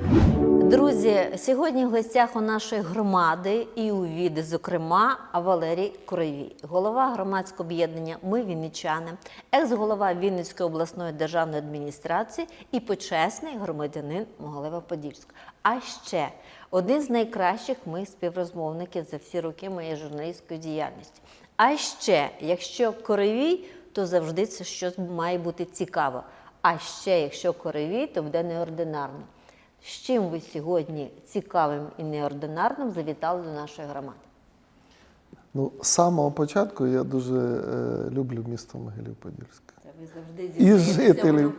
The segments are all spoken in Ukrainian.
Друзі, сьогодні в гостях у нашої громади і у ВІДи, зокрема, Валерій Куровій, голова громадського об'єднання Ми Вінничани, екс-голова Вінницької обласної державної адміністрації і почесний громадянин Могилева-Подільська. А ще один з найкращих моїх співрозмовників за всі роки моєї журналістської діяльності. А ще, якщо Коровій, то завжди це щось має бути цікаво. А ще, якщо Коровій, то буде неординарно. З чим ви сьогодні цікавим і неординарним завітали до нашої громади? Ну, з самого початку я дуже е, люблю місто Могилів-Подільське. Ви завжди І жителів,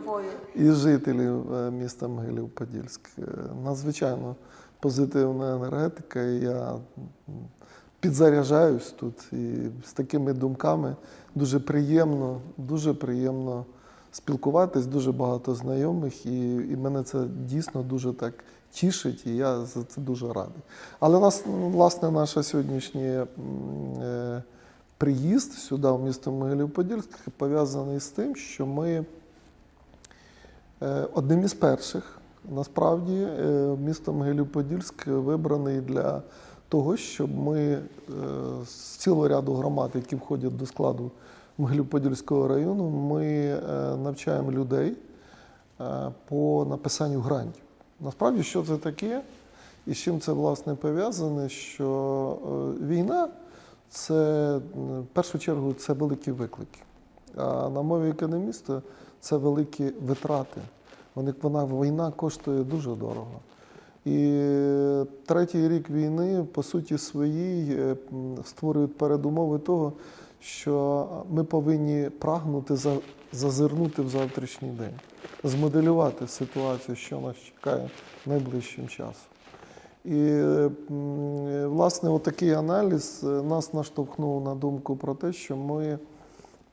і жителів е, міста Могилів-Подільськ. Е, Надзвичайно позитивна енергетика, і я підзаряджаюсь тут. І з такими думками дуже приємно, дуже приємно спілкуватись, дуже багато знайомих, і, і мене це дійсно дуже так тішить, і я за це дуже радий. Але нас, власне, наша сьогоднішній е, приїзд сюди, в місто Могилів-Подільськ, пов'язаний з тим, що ми е, одним із перших, насправді, е, місто Могилів-Подільськ вибраний для того, щоб ми е, з цілого ряду громад, які входять до складу Могилів-Подільського району, ми е, навчаємо людей е, по написанню грантів. Насправді, що це таке, і з чим це власне пов'язане, що е, війна це в першу чергу це великі виклики. А на мові економіста це великі витрати. Вона війна коштує дуже дорого. І третій рік війни, по суті своїй, е, створюють передумови того, що ми повинні прагнути зазирнути в завтрашній день, змоделювати ситуацію, що нас чекає найближчим часом. І власне отакий аналіз е, нас наштовхнув на думку про те, що ми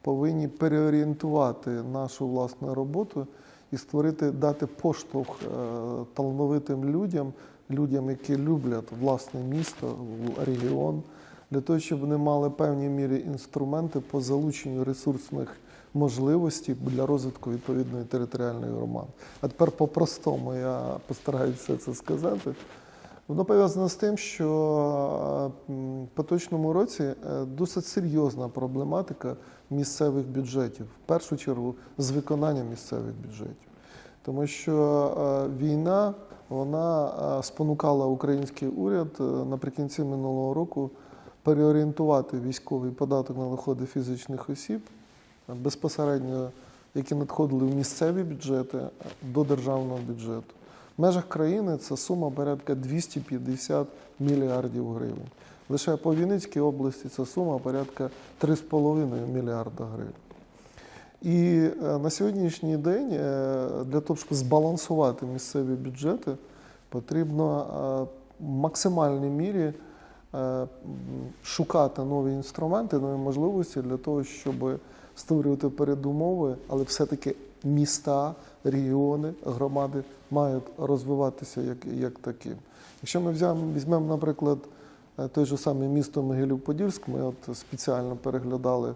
повинні переорієнтувати нашу власну роботу і створити, дати поштовх е, талановитим людям, людям, які люблять власне місто, регіон, для того, щоб вони мали певні мірі інструменти по залученню ресурсних можливостей для розвитку відповідної територіальної громади. А тепер по-простому я постараюся це сказати. Воно пов'язано з тим, що е, в поточному році е, досить серйозна проблематика місцевих бюджетів, в першу чергу з виконання місцевих бюджетів. Тому що е, війна вона е, спонукала український уряд е, наприкінці минулого року переорієнтувати військовий податок на доходи фізичних осіб безпосередньо, які надходили в місцеві бюджети до державного бюджету. В межах країни це сума порядка 250 мільярдів гривень. Лише по Вінницькій області це сума порядка 3,5 мільярда гривень. І е, на сьогоднішній день е, для того, щоб збалансувати місцеві бюджети, потрібно е, в максимальній мірі шукати нові інструменти, нові можливості для того, щоб створювати передумови, але все-таки міста, регіони, громади мають розвиватися як, як таким. Якщо ми візьмемо, наприклад, той же самий місто Могилів-Подільськ, ми от спеціально переглядали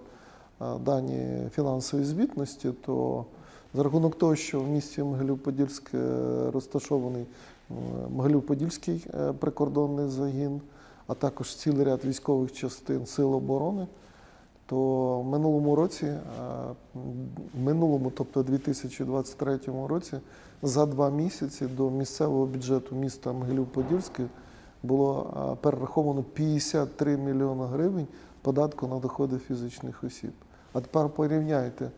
е, дані фінансової звітності, то за рахунок того, що в місті Могилів-Подільськ е, розташований е, Могилів-Подільський е, прикордонний загін, а також цілий ряд військових частин Сил оборони, то в минулому році, е, минулому, тобто 2023 році, за два місяці до місцевого бюджету міста Могилів-Подільський було перераховано 53 мільйони гривень податку на доходи фізичних осіб. А тепер порівняйте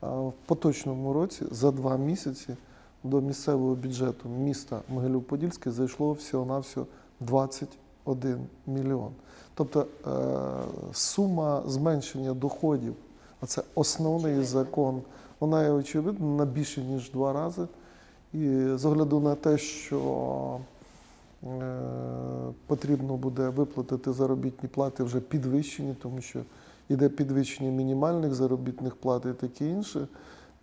в поточному році за два місяці до місцевого бюджету міста Могилів-Подільське зайшло всього-навсього 21 мільйон. Тобто е, сума зменшення доходів, а це основний закон, вона є очевидна на більше ніж два рази. І з огляду на те, що потрібно буде виплатити заробітні плати вже підвищені, тому що йде підвищення мінімальних заробітних плат і таке інше,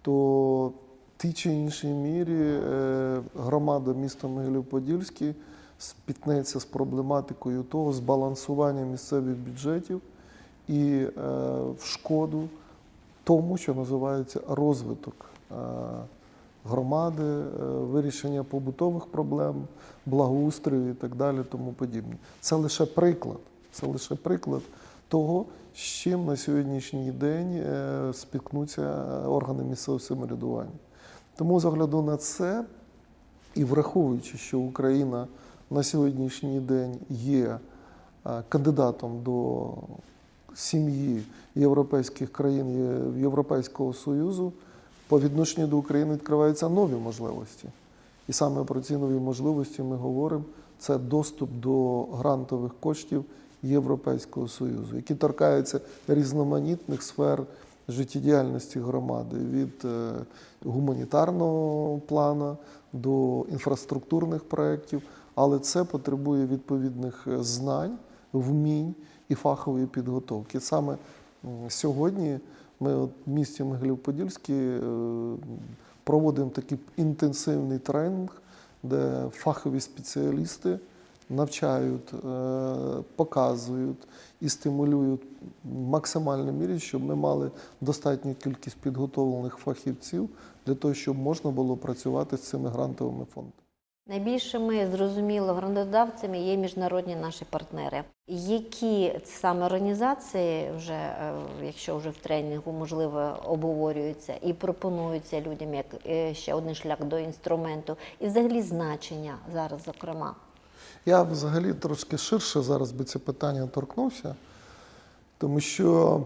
то в тій чи іншій мірі е, громада міста Могилів-Подільський спітнеться з проблематикою того збалансування місцевих бюджетів і е, в шкоду тому, що називається розвиток е, громади, е, вирішення побутових проблем, благоустрою і так далі, тому подібне. Це лише приклад. Це лише приклад того, з чим на сьогоднішній день е, спіткнуться органи місцевого самоврядування. Тому з огляду на це і враховуючи, що Україна на сьогоднішній день є е, кандидатом до сім'ї європейських країн Європейського Союзу, по відношенню до України відкриваються нові можливості. І саме про ці нові можливості ми говоримо. Це доступ до грантових коштів Європейського Союзу, які торкаються різноманітних сфер життєдіяльності громади від е, гуманітарного плану до інфраструктурних проєктів, але це потребує відповідних е, знань, вмінь і фахової підготовки. Саме сьогодні ми от в місті Могилів-Подільський е, проводимо такий інтенсивний тренінг, де фахові спеціалісти навчають, е, показують і стимулюють в максимальній мірі, щоб ми мали достатню кількість підготовлених фахівців для того, щоб можна було працювати з цими грантовими фондами. Найбільшими зрозуміло грантодавцями є міжнародні наші партнери. Які саме організації вже, е, якщо вже в тренінгу можливо обговорюються і пропонуються людям як е, ще один шлях до інструменту, і взагалі значення зараз, зокрема. Я взагалі трошки ширше зараз би це питання торкнувся, тому що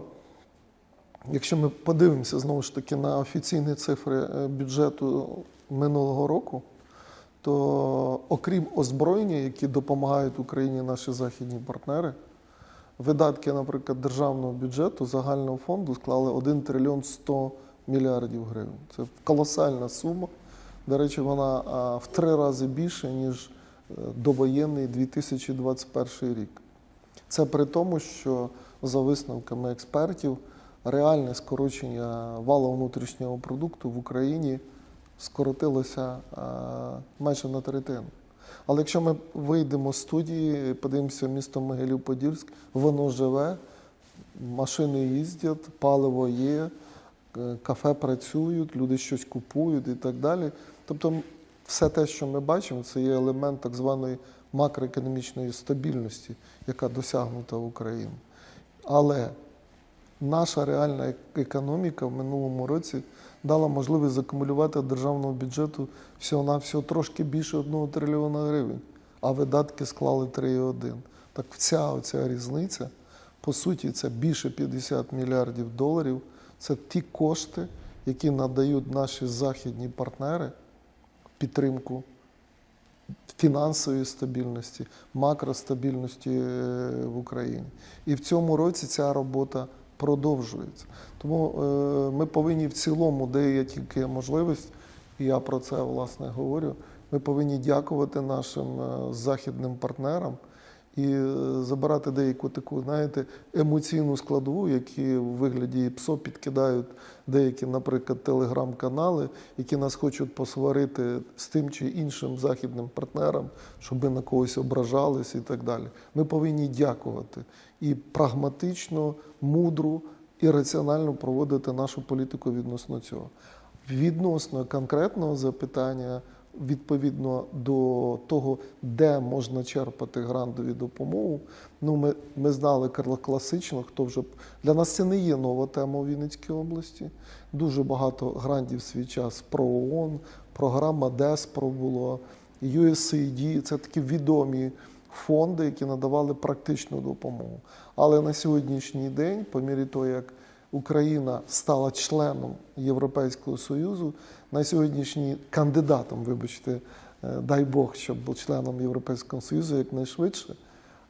якщо ми подивимося знову ж таки на офіційні цифри е, бюджету минулого року, то окрім озброєння, які допомагають Україні наші західні партнери, видатки, наприклад, державного бюджету загального фонду склали 1 трильйон 100 мільярдів гривень. Це колосальна сума. До речі, вона в три рази більше, ніж е, довоєнний 2021 рік. Це при тому, що за висновками експертів реальне скорочення валового внутрішнього продукту в Україні скоротилося майже на третину. Але якщо ми вийдемо з студії, подивимося місто Могилів-Подільськ, воно живе, машини їздять, паливо є, е, кафе працюють, люди щось купують і так далі. Тобто, все те, що ми бачимо, це є елемент так званої макроекономічної стабільності, яка досягнута в Україні. Але наша реальна економіка в минулому році дала можливість закумулювати державного бюджету всього-навсього трошки більше 1 трильйона гривень, а видатки склали 3,1. Так вся оця різниця, по суті, це більше 50 мільярдів доларів. Це ті кошти, які надають наші західні партнери підтримку фінансової стабільності, макростабільності е, в Україні. І в цьому році ця робота продовжується. Тому е, ми повинні в цілому, де є тільки можливість, і я про це власне говорю. Ми повинні дякувати нашим е, західним партнерам і е, забирати деяку таку, знаєте, емоційну складову, які в вигляді ПСО підкидають деякі, наприклад, телеграм-канали, які нас хочуть посварити з тим чи іншим західним партнерам, щоб ми на когось ображались і так далі. Ми повинні дякувати і прагматично, мудро і раціонально проводити нашу політику відносно цього. Відносно конкретного запитання, відповідно до того, де можна черпати грантові допомогу. Ну, ми, ми знали кла- класично, хто вже для нас це не є нова тема у Вінницькій області. Дуже багато грантів свій час про ООН, програма ДЕСПРО було, USAID – це такі відомі фонди, які надавали практичну допомогу. Але на сьогоднішній день, по мірі того, як Україна стала членом Європейського Союзу, на сьогоднішній кандидатом, вибачте, е, дай Бог, щоб був членом Європейського Союзу якнайшвидше.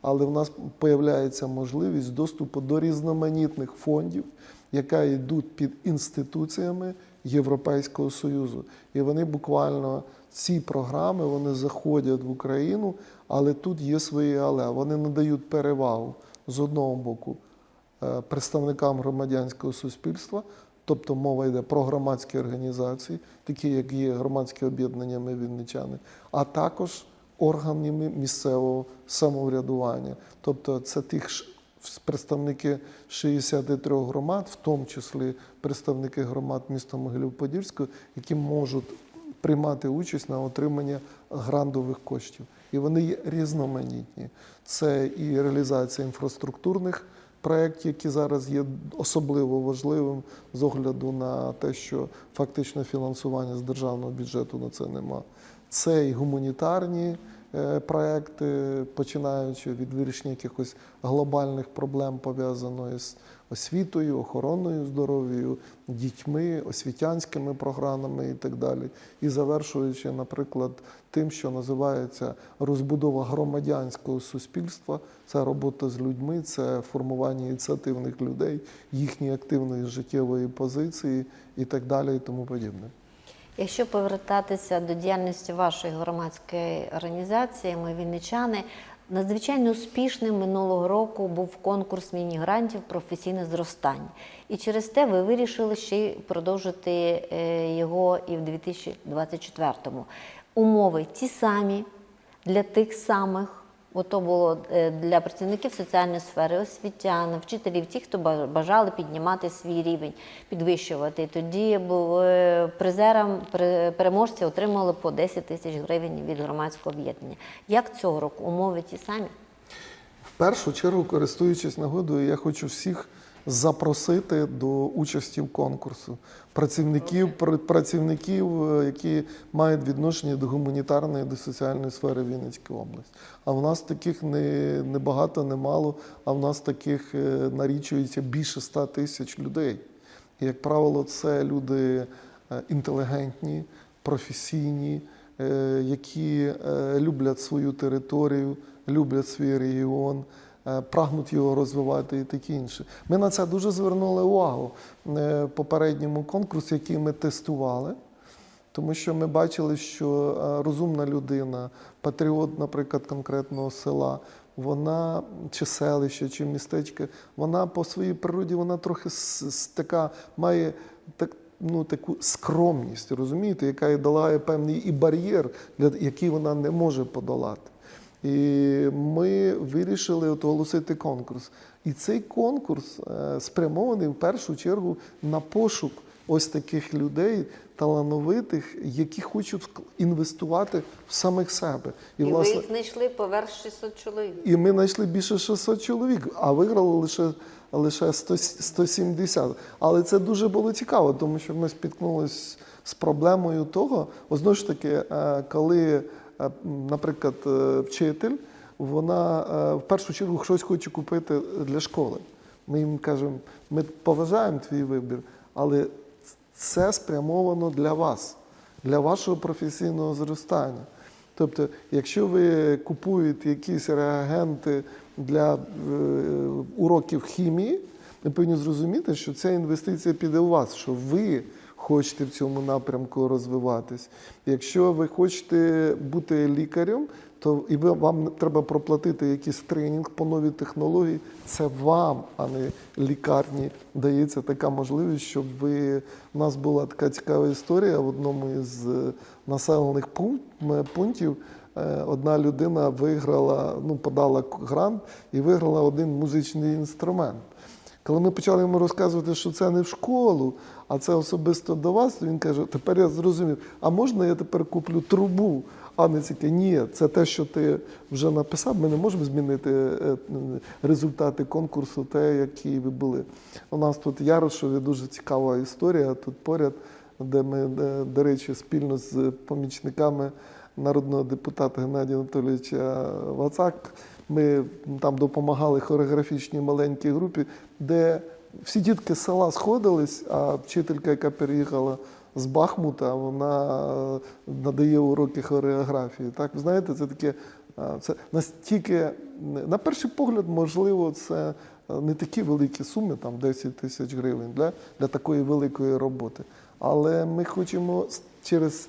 Але в нас появляється можливість доступу до різноманітних фондів, яка йдуть під інституціями Європейського Союзу. І вони буквально ці програми вони заходять в Україну, але тут є свої але. Вони надають перевагу з одного боку е, представникам громадянського суспільства, тобто мова йде про громадські організації, такі як є громадське об'єднання Ми Вінничани, а також органами місцевого самоврядування. Тобто це тих представники 63 громад, в тому числі представники громад міста Могилів-Подільського, які можуть приймати участь на отримання грантових коштів. І вони є різноманітні. Це і реалізація інфраструктурних проєктів, який зараз є особливо важливим з огляду на те, що фактично фінансування з державного бюджету на це нема. Це і гуманітарні е, проекти, починаючи від вирішення якихось глобальних проблем, пов'язаної з освітою, охороною здоров'ю, дітьми, освітянськими програмами і так далі. І завершуючи, наприклад, тим, що називається розбудова громадянського суспільства, це робота з людьми, це формування ініціативних людей, їхньої активної життєвої позиції і так далі, і тому подібне. Якщо повертатися до діяльності вашої громадської організації, ми вінничани, надзвичайно успішним минулого року був конкурс міні-грантів професійне зростання. І через те ви вирішили ще й продовжити е, його і в 2024-му. Умови ті самі для тих самих. Ото було е, для працівників соціальної сфери, освітян, вчителів, ті, хто ба- бажали піднімати свій рівень, підвищувати. І тоді е, призерам переможці отримали по 10 тисяч гривень від громадського об'єднання. Як цього року умови ті самі? В першу чергу, користуючись нагодою, я хочу всіх запросити до участі в конкурсу. Працівників, працівників, е, які мають відношення до гуманітарної, до соціальної сфери Вінницької області. А в нас таких не, не багато, не мало, а в нас таких е, нарічується більше 100 тисяч людей. І, як правило, це люди е, інтелігентні, професійні, які люблять свою територію, люблять свій регіон, прагнуть його розвивати і таке інше. Ми на це дуже звернули увагу е, в попередньому конкурсі, який ми тестували. Тому що ми бачили, що е, розумна людина, патріот, наприклад, конкретного села, вона чи селище, чи містечко, вона по своїй природі вона трохи така має так. Ну, таку скромність, розумієте, яка їй долає певний і бар'єр, для який вона не може подолати. І ми вирішили от оголосити конкурс. І цей конкурс е, спрямований в першу чергу на пошук ось таких людей, талановитих, які хочуть інвестувати в самих себе. І, ви їх знайшли поверх 600 чоловік. і ми знайшли більше 600 чоловік, а виграли лише, лише 100, 170. Але це дуже було цікаво, тому що ми спіткнулися з проблемою того, от знову ж таки, е, коли, наприклад, е, вчитель, вона е, в першу чергу щось хоче купити для школи. Ми їм кажемо, ми поважаємо твій вибір, але це спрямовано для вас, для вашого професійного зростання. Тобто, якщо ви купуєте якісь реагенти для е, уроків хімії, ви повинні зрозуміти, що ця інвестиція піде у вас, що ви хочете в цьому напрямку розвиватись. Якщо ви хочете бути лікарем, то і ви, вам треба проплатити якийсь тренінг по новій технології. Це вам, а не лікарні, дається така можливість, щоб ви. У нас була така цікава історія в одному із е, населених пунктів. Е, Одна людина виграла, ну подала грант і виграла один музичний інструмент. Коли ми почали йому розказувати, що це не в школу, а це особисто до вас, він каже: тепер я зрозумів, а можна я тепер куплю трубу? А не тільки ні, це те, що ти вже написав. Ми не можемо змінити е, результати конкурсу, те, які ви були. У нас тут Ярошові дуже цікава історія. Тут поряд, де ми, е, до речі, спільно з помічниками народного депутата Геннадія Анатолійовича Вацак. Ми там допомагали хореографічній маленькій групі, де всі дітки з села сходились, а вчителька, яка переїхала з Бахмута, вона надає уроки хореографії. Так, знаєте, це таке. Це настільки, на перший погляд, можливо, це не такі великі суми, там 10 тисяч гривень для, для такої великої роботи. Але ми хочемо через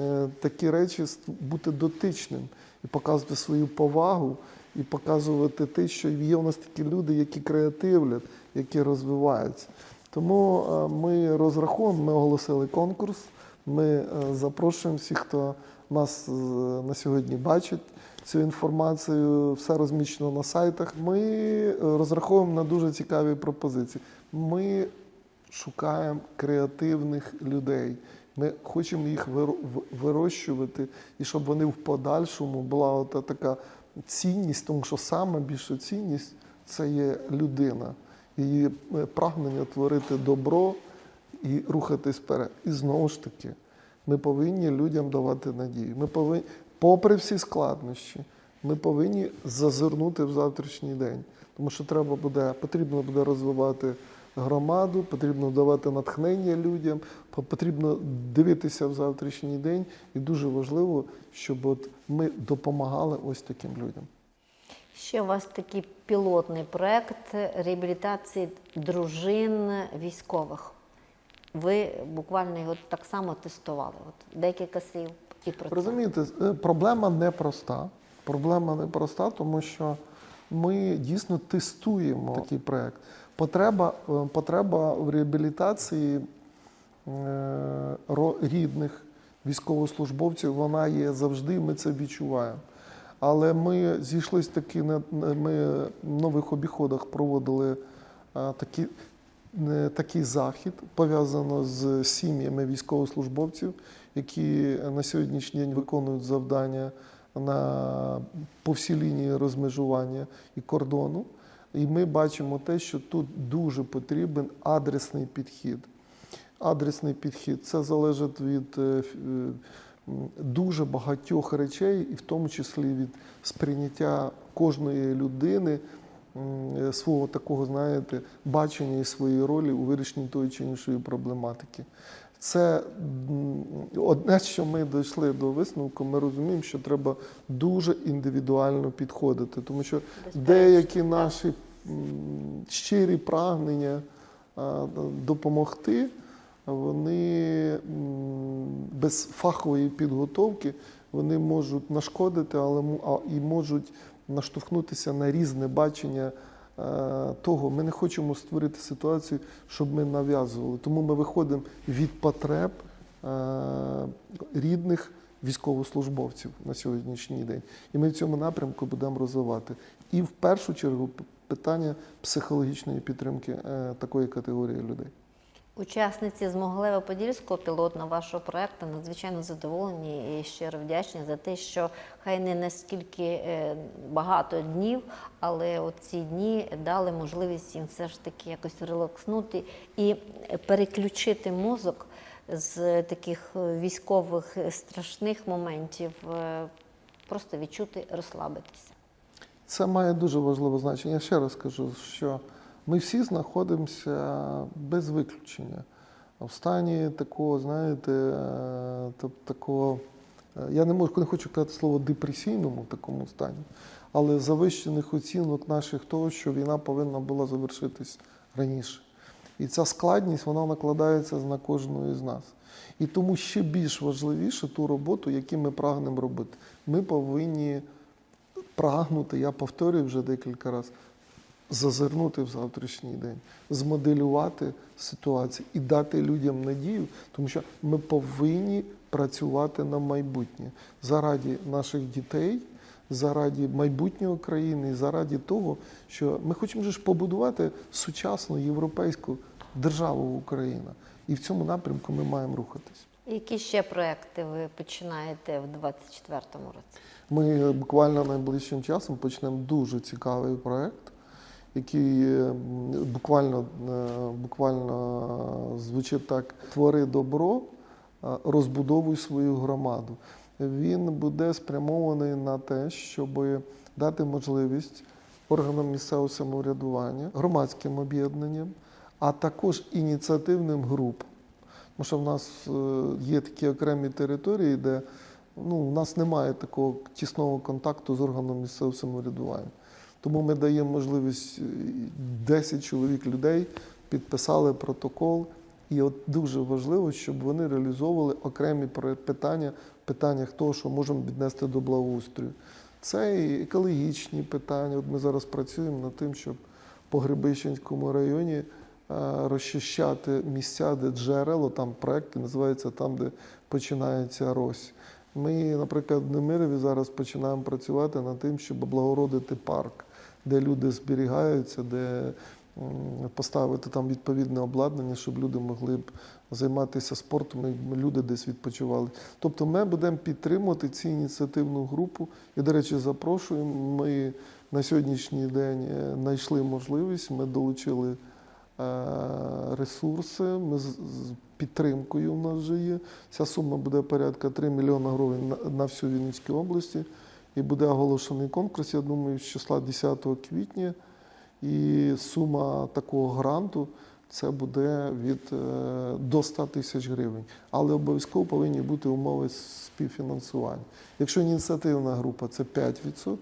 е, такі речі бути дотичним і показувати свою повагу, і показувати те, що є у нас такі люди, які креативлять, які розвиваються. Тому е, ми розраховуємо, ми оголосили конкурс. Ми е, запрошуємо всіх, хто нас е, на сьогодні бачить цю інформацію, все розміщено на сайтах. Ми розраховуємо на дуже цікаві пропозиції. Ми шукаємо креативних людей, Ми хочемо їх виро- вирощувати, і щоб вони в подальшому була от така цінність, тому що саме більша цінність це є людина, її е, прагнення творити добро і рухатись вперед. І знову ж таки, ми повинні людям давати надію. Ми повинні, попри всі складнощі, ми повинні зазирнути в завтрашній день. Тому що треба буде, потрібно буде розвивати громаду, потрібно давати натхнення людям, потрібно дивитися в завтрашній день. І дуже важливо, щоб от ми допомагали ось таким людям. Ще у вас такий пілотний проект реабілітації дружин військових. Ви буквально його так само тестували. От декілька слів і про це. Розумієте, е, проблема непроста. Проблема непроста, тому що ми дійсно тестуємо такий проект. Потреба, е, потреба в реабілітації е, рідних військовослужбовців, вона є завжди, ми це відчуваємо. Але ми зійшлися на- ми в нових обіходах проводили такі, е, такий захід пов'язано з сім'ями військовослужбовців, які на сьогоднішній день виконують завдання на по всій лінії розмежування і кордону. І ми бачимо те, що тут дуже потрібен адресний підхід. Адресний підхід це залежить від е, е, дуже багатьох речей, і в тому числі від сприйняття кожної людини е, свого такого, знаєте, бачення і своєї ролі у вирішенні тої чи іншої проблематики. Це одне, що ми дійшли до висновку, ми розуміємо, що треба дуже індивідуально підходити, тому що деякі наші щирі прагнення допомогти, вони без фахової підготовки вони можуть нашкодити, але і можуть наштовхнутися на різне бачення е, того. Ми не хочемо створити ситуацію, щоб ми нав'язували. Тому ми виходимо від потреб е, рідних військовослужбовців на сьогоднішній день. І ми в цьому напрямку будемо розвивати. І в першу чергу питання психологічної підтримки е, такої категорії людей. Учасниці з Могилево-Подільського пілотного вашого проекту надзвичайно задоволені і щиро вдячні за те, що хай не наскільки е, багато днів, але ці дні дали можливість їм все ж таки якось релакснути і переключити мозок з таких е, військових е, страшних моментів, просто відчути, розслабитися. Це має дуже важливе значення. Я ще раз кажу, що ми всі знаходимося без виключення в стані такого, знаєте, е, такого. е, Я не можу не хочу казати слово депресійному такому стані, але завищених оцінок наших того, що війна повинна була завершитись раніше. І ця складність вона накладається на кожного з нас. І тому ще більш важливіше ту роботу, яку ми прагнемо робити. Ми повинні прагнути, я повторюю вже декілька разів, зазирнути в завтрашній день, змоделювати ситуацію і дати людям надію, тому що ми повинні працювати на майбутнє заради наших дітей, заради майбутнього країни, заради того, що ми хочемо ж побудувати сучасну європейську державу Україна. І в цьому напрямку ми маємо рухатись. Які ще проекти ви починаєте в 2024 році? Ми буквально найближчим часом почнемо дуже цікавий проект, який е, буквально, е, буквально звучить так: твори добро, а розбудовуй свою громаду. Він буде спрямований на те, щоб дати можливість органам місцевого самоврядування, громадським об'єднанням, а також ініціативним групам. Тому що в нас е, є такі окремі території, де ну, у нас немає такого тісного контакту з органом місцевого самоврядування. Тому ми даємо можливість е, 10 чоловік людей підписали протокол. І от дуже важливо, щоб вони реалізовували окремі питання, питаннях того, що можемо віднести до благоустрою. Це і екологічні питання. От ми зараз працюємо над тим, щоб по Гребищенському районі е, розчищати місця, де джерело, там проект називається там, де починається рось. Ми, наприклад, в Немирові зараз починаємо працювати над тим, щоб облагородити парк, де люди зберігаються, де поставити там відповідне обладнання, щоб люди могли б займатися спортом, і люди десь відпочивали. Тобто ми будемо підтримувати цю ініціативну групу. І, до речі, запрошуємо. Ми на сьогоднішній день е, знайшли можливість, ми долучили е, ресурси, ми з підтримкою у нас вже є. Ця сума буде порядка 3 мільйони гривень на, всю Вінницьку області. І буде оголошений конкурс, я думаю, з числа 10 квітня. І сума такого гранту це буде від е, до 100 тисяч гривень. Але обов'язково повинні бути умови співфінансування. Якщо ініціативна група це 5%,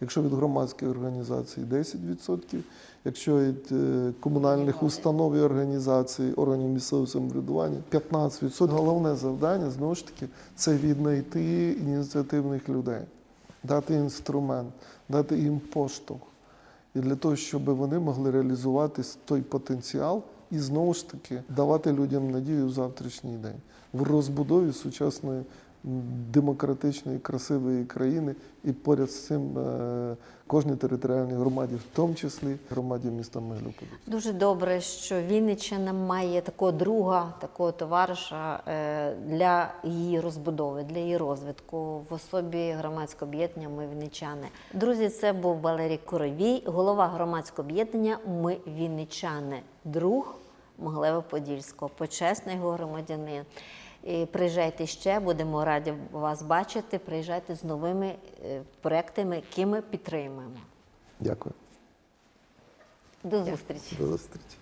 якщо від громадських організацій 10%, якщо від е, комунальних установ і організацій, органів місцевого самоврядування 15%. Головне завдання знову ж таки це віднайти ініціативних людей, дати інструмент, дати їм поштовх. І для того, щоб вони могли реалізувати той потенціал і знову ж таки давати людям надію в завтрашній день в розбудові сучасної демократичної, красивої країни, і поряд з цим е, кожній територіальній громаді, в тому числі громаді міста Мегліполя. Дуже добре, що Вінниччина має такого друга, такого товариша е, для її розбудови, для її розвитку в особі громадського об'єднання Ми Вінничани. Друзі, це був Валерій Куровій, голова громадського об'єднання Ми Вінничани, друг Моглева-Подільського, почесний його громадянин. І Приїжджайте ще, будемо раді вас бачити. Приїжджайте з новими е, проектами, які ми підтримуємо. Дякую. До зустрічі. До зустрічі.